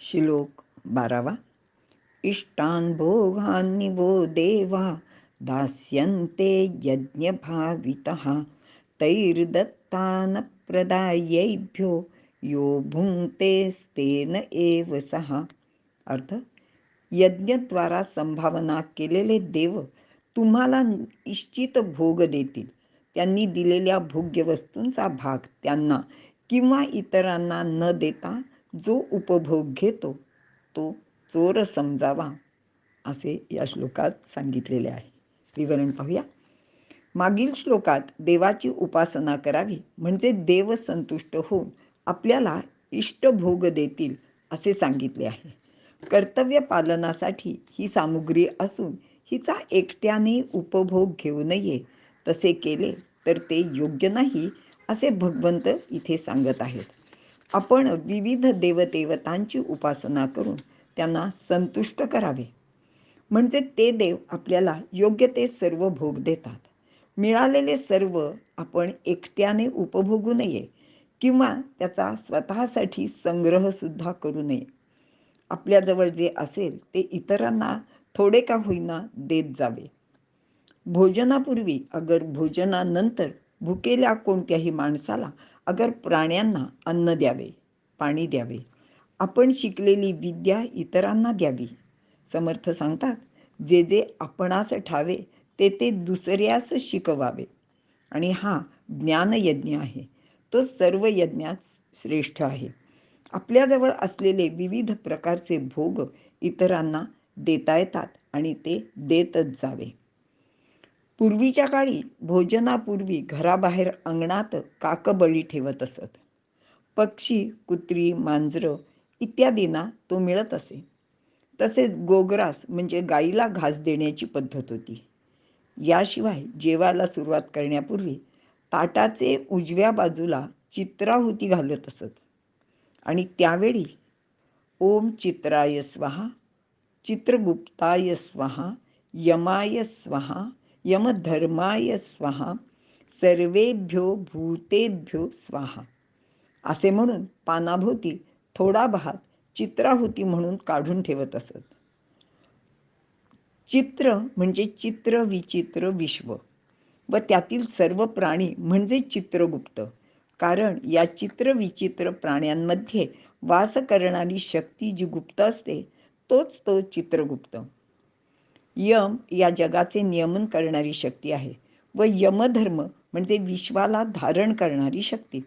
श्लोक बारावा. इष्टान भोगान्नि वो देवा दास्यन्ते यज्ञभावितः तैर्दत्तानप्रदायैभ्यो यो भुङ्क्तेस्तेन एव सः. अर्थ यज्ञद्वारा संभावना केलेले देव तुम्हाला निश्चित भोग देतील. त्यांनी दिलेल्या भोग्य वस्तूंचा भाग त्यांना किंवा इतरांना न देता जो उपभोग घेतो तो चोर समजावा असे या श्लोकात सांगितलेले आहे. विवरण पाहूया. मागील श्लोकात देवाची उपासना करावी म्हणजे देव संतुष्ट होऊन आपल्याला इष्टभोग देतील असे सांगितले आहे. कर्तव्य पालनासाठी ही सामुग्री असून हिचा एकट्याने उपभोग घेऊ नये तसे केले तर ते योग्य नाही असे भगवंत इथे सांगत आहेत. आपण विविध देवदेवतांची उपासना करून त्यांना संतुष्ट करावे. म्हणजे ते देव आपल्याला योग्य ते सर्व भोग देतात. मिळालेले सर्व आपण एकट्याने उपभोगू नये किंवा त्याचा स्वतःसाठी संग्रहसुद्धा करू नये. आपल्याजवळ जे असेल ते इतरांना थोडे का होईना देत जावे. भोजनापूर्वी अगर भोजनानंतर भुकेल्या कोणत्याही माणसाला अगर प्राण्यांना अन्न द्यावे पाणी द्यावे आपण शिकलेली विद्या इतरांना द्यावी. समर्थ सांगतात जे जे आपणास ठावे ते ते दुसऱ्यास शिकवावे. आणि हा ज्ञानयज्ञ आहे. तो सर्व यज्ञात श्रेष्ठ आहे. आपल्याजवळ असलेले विविध प्रकारचे भोग इतरांना देता येतात आणि ते देतच जावे. पूर्वीच्या काळी भोजनापूर्वी घराबाहेर अंगणात काकबळी ठेवत असत. पक्षी कुत्री मांजरं इत्यादींना तो मिळत असे. तसेच गोग्रास म्हणजे गाईला घास देण्याची पद्धत होती. याशिवाय जेवायला सुरुवात करण्यापूर्वी ताटाचे उजव्या बाजूला चित्राहुती घालत असत. आणि त्यावेळी ओम चित्राय स्वाहा चित्रगुप्ताय स्वाहा यमाय स्वाहा यमधर्माय स्वाहा सर्वेभ्यो भूतेभ्यो स्वाहा. असे म्हणून पानाभोवती थोडा भात चित्राहुती म्हणून काढून ठेवत असत. चित्र म्हणजे चित्र विचित्र विश्व व त्यातील सर्व प्राणी म्हणजे चित्रगुप्त. कारण या चित्र विचित्र प्राण्यांमध्ये वास करणारी शक्ती जी गुप्त असते तोच तो चित्रगुप्त. यम या जगाचे नियमन करणारी शक्ती आहे व यमधर्म म्हणजे विश्वाला धारण करणारी शक्ती.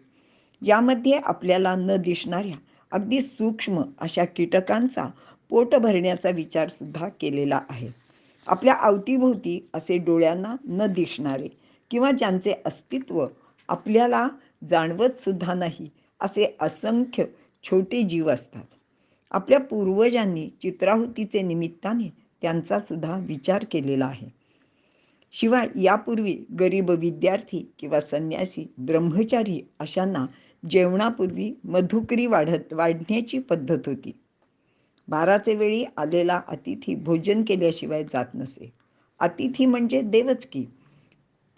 यामध्ये आपल्याला न दिसणाऱ्या अगदी सूक्ष्म अशा कीटकांचा पोट भरण्याचा विचार सुद्धा केलेला आहे. आपल्या अवतीभोवती असे डोळ्यांना न दिसणारे किंवा ज्यांचे अस्तित्व आपल्याला जाणवत सुद्धा नाही असे असंख्य छोटे जीव असतात. आपल्या पूर्वजांनी चित्राहुतीचे निमित्ताने त्यांचा सुद्धा विचार केलेला आहे. शिवाय यापूर्वी गरीब विद्यार्थी किंवा संन्यासी ब्रह्मचारी अशांना जेवणापूर्वी मधुकरी वाढत वाढण्याची पद्धत होती. बाराचे वेळी आलेला अतिथी भोजन केल्याशिवाय जात नसे. अतिथी म्हणजे देवच की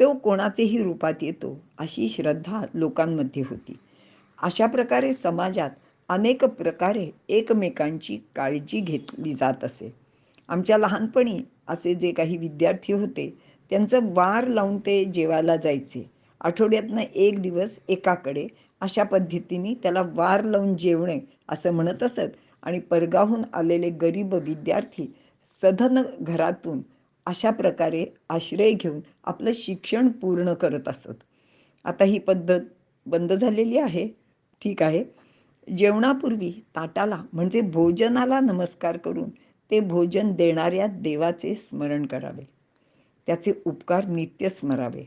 तो कोणाचेही रूपात येतो अशी श्रद्धा लोकांमध्ये होती. अशा प्रकारे समाजात अनेक प्रकारे एकमेकांची काळजी घेतली जात असे. आमच्या लहानपणी असे जे काही विद्यार्थी होते त्यांचं वार लावून ते जेवायला जायचे. आठवड्यातनं एक दिवस एकाकडे अशा पद्धतीने त्याला वार लावून जेवणे असं म्हणत असत आणि परगाहून आलेले गरीब विद्यार्थी सधन घरातून अशा प्रकारे आश्रय घेऊन आपलं शिक्षण पूर्ण करत असत. आता ही पद्धत बंद झालेली आहे. ठीक आहे. जेवणापूर्वी ताटाला म्हणजे भोजनाला नमस्कार करून ते भोजन देणाऱ्या देवाचे स्मरण करावे. त्याचे उपकार नित्य स्मरावे.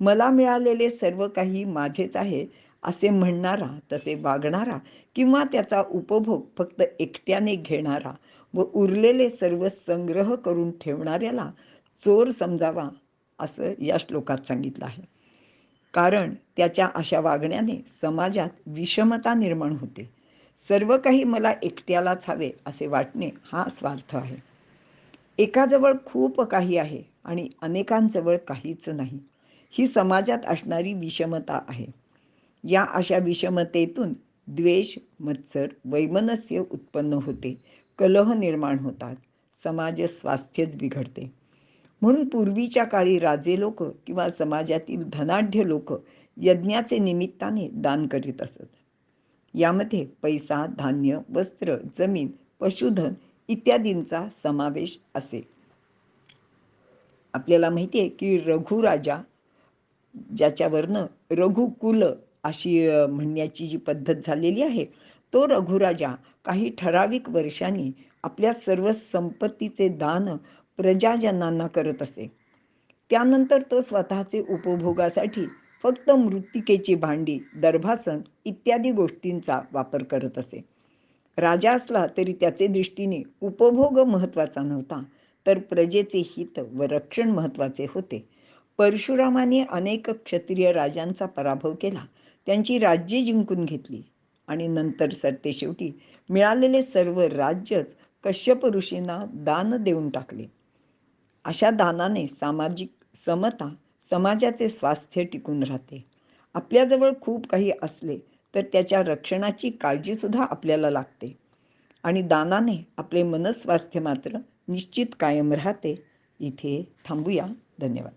मला मिळालेले सर्व काही माझेच आहे असे म्हणणारा तसे वागणारा किंवा त्याचा उपभोग फक्त एकट्याने घेणारा व उरलेले सर्व संग्रह करून ठेवणाऱ्याला चोर समजावा असं या श्लोकात सांगितलं आहे. कारण त्याच्या अशा वागण्याने समाजात विषमता निर्माण होते. सर्व काही मला एकट्यालाच हवे असे वाटणे हा स्वार्थ आहे. एकाजवळ खूप काही आहे आणि अनेकांजवळ काहीच नाही. ही समाजात असणारी विषमता आहे. या अशा विषमतेतून द्वेष मत्सर वैमनस्य उत्पन्न होते. कलह निर्माण होतात. समाज स्वास्थ्यच बिघडते. म्हणून पूर्वीच्या काळी राजे लोक किंवा समाजातील धनाढ्य लोक यज्ञाचे निमित्ताने दान करीत असत. यामध्ये पैसा धान्य वस्त्र जमीन पशुधन इत्यादींचा समावेश असे आपल्याला माहिती आहे की रघुराजा ज्याच्यावरनं रघुकुल अशी म्हणण्याची जी पद्धत झालेली आहे तो रघुराजा काही ठराविक वर्षांनी आपल्या सर्व संपत्तीचे दान प्रजाजनांना करत असे. त्यानंतर तो स्वतःचे उपभोगासाठी फक्त मृत्तिकेची भांडी दर्भासन इत्यादी गोष्टींचा वापर करत असे. राजा असला तरी त्याचे दृष्टीने उपभोग महत्त्वाचा नव्हता तर प्रजेचे हित व रक्षण महत्त्वाचे होते. परशुरामाने अनेक क्षत्रिय राजांचा पराभव केला त्यांची राज्ये जिंकून घेतली आणि नंतर सरते शेवटी मिळालेले सर्व राज्यच कश्यप ऋषींना दान देऊन टाकले. अशा दानाने सामाजिक समता समाजाचे स्वास्थ्य टिकून राहते. आपल्याजवळ खूप काही असले तर त्याच्या रक्षणाची काळजीसुद्धा आपल्याला लागते. आणि दानाने आपले मनस्वास्थ्य मात्र निश्चित कायम राहते. इथे थांबूया. धन्यवाद.